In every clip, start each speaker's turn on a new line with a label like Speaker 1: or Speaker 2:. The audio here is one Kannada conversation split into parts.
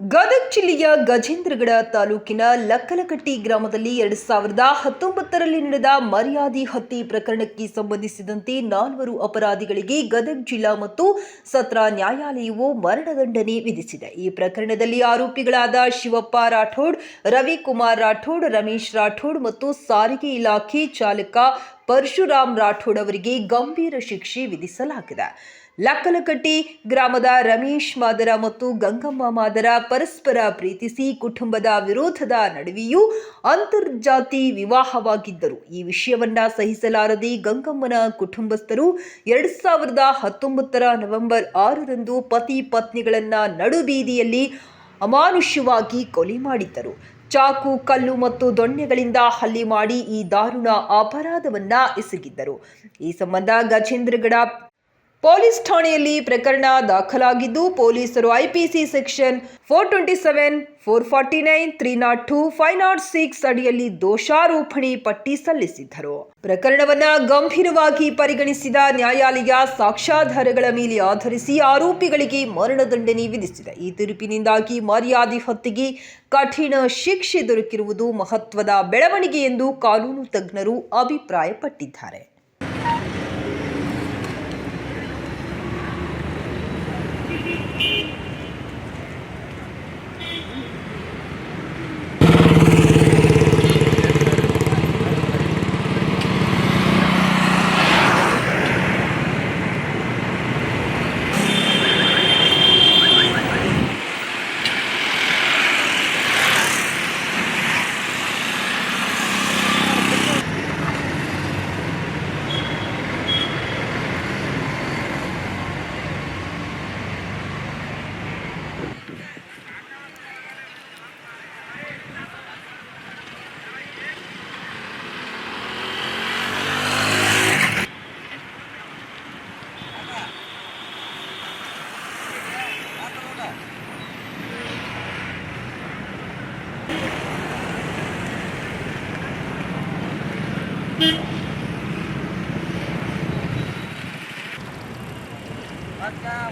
Speaker 1: ಗದಗ ಜಿಲ್ಲೆಯ ಗಜೇಂದ್ರಗಡ ತಾಲೂಕಿನ ಲಕ್ಕಲಕಟ್ಟಿ ಗ್ರಾಮದಲ್ಲಿ ಎರಡು ಸಾವಿರದ ಹತ್ತೊಂಬತ್ತರಲ್ಲಿ ನಡೆದ ಮರ್ಯಾದಿ ಹತ್ಯೆ ಪ್ರಕರಣಕ್ಕೆ ಸಂಬಂಧಿಸಿದಂತೆ ನಾಲ್ವರು ಅಪರಾಧಿಗಳಿಗೆ ಗದಗ ಜಿಲ್ಲಾ ಮತ್ತು ಸತ್ರ ನ್ಯಾಯಾಲಯವು ಮರಣದಂಡನೆ ವಿಧಿಸಿದೆ. ಈ ಪ್ರಕರಣದಲ್ಲಿ ಆರೋಪಿಗಳಾದ ಶಿವಪ್ಪ ರಾಠೋಡ್, ರವಿಕುಮಾರ್ ರಾಠೋಡ್, ರಮೇಶ್ ರಾಠೋಡ್ ಮತ್ತು ಸಾರಿಗೆ ಇಲಾಖೆ ಚಾಲಕ ಪರಶುರಾಮ್ ರಾಠೋಡ್ ಅವರಿಗೆ ಗಂಭೀರ ಶಿಕ್ಷೆ ವಿಧಿಸಲಾಗಿದೆ. ಲಕ್ಕಲಕಟ್ಟಿ ಗ್ರಾಮದ ರಮೇಶ್ ಮಾದರ ಮತ್ತು ಗಂಗಮ್ಮ ಮಾದರ ಪರಸ್ಪರ ಪ್ರೀತಿಸಿ ಕುಟುಂಬದ ವಿರೋಧದ ನಡುವೆಯೂ ಅಂತರ್ಜಾತಿ ವಿವಾಹವಾಗಿದ್ದರು. ಈ ವಿಷಯವನ್ನ ಸಹಿಸಲಾರದೆ ಗಂಗಮ್ಮನ ಕುಟುಂಬಸ್ಥರು ಎರಡ್ ಸಾವಿರದ ಹತ್ತೊಂಬತ್ತರ ನವೆಂಬರ್ ಆರರಂದು ಪತಿ ಪತ್ನಿಗಳನ್ನ ನಡುಬೀದಿಯಲ್ಲಿ ಅಮಾನುಷ್ಯವಾಗಿ ಕೊಲೆ ಮಾಡಿದ್ದರು. ಚಾಕು, ಕಲ್ಲು ಮತ್ತು ದೊಣ್ಣೆಗಳಿಂದ ಹಲ್ಲಿ ಮಾಡಿ ಈ ದಾರುಣ ಅಪರಾಧವನ್ನ ಎಸಗಿದ್ದರು. ಈ ಸಂಬಂಧ ಗಜೇಂದ್ರಗಡ ಪೊಲೀಸ್ ಠಾಣೆಯಲ್ಲಿ ಪ್ರಕರಣ ದಾಖಲಾಗಿದ್ದು ಪೊಲೀಸರು IPC section four twenty seven, four forty nine, three nought two, five nought six ಅಡಿಯಲ್ಲಿ ದೋಷಾರೋಪಣೆ ಪಟ್ಟಿ ಸಲ್ಲಿಸಿದ್ದರು. ಪ್ರಕರಣವನ್ನು ಗಂಭೀರವಾಗಿ ಪರಿಗಣಿಸಿದ ನ್ಯಾಯಾಲಯ ಸಾಕ್ಷ್ಯಾಧಾರಗಳ ಮೇಲೆ ಆಧರಿಸಿ ಆರೋಪಿಗಳಿಗೆ ಮರಣದಂಡನೆ ವಿಧಿಸಿದೆ. ಈ ತೀರ್ಪಿನಿಂದಾಗಿ ಮರ್ಯಾದೆ ಹತ್ಯೆಗೆ ಕಠಿಣ ಶಿಕ್ಷೆ ದೊರಕಿರುವುದು ಮಹತ್ವದ ಬೆಳವಣಿಗೆ ಎಂದು ಕಾನೂನು ತಜ್ಞರು ಅಭಿಪ್ರಾಯಪಟ್ಟಿದ್ದಾರೆ.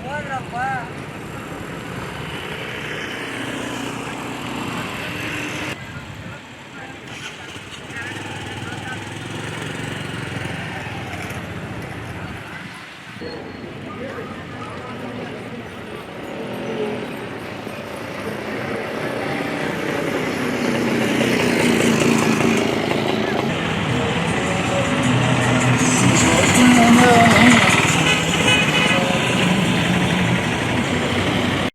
Speaker 1: ஓடுறப்பா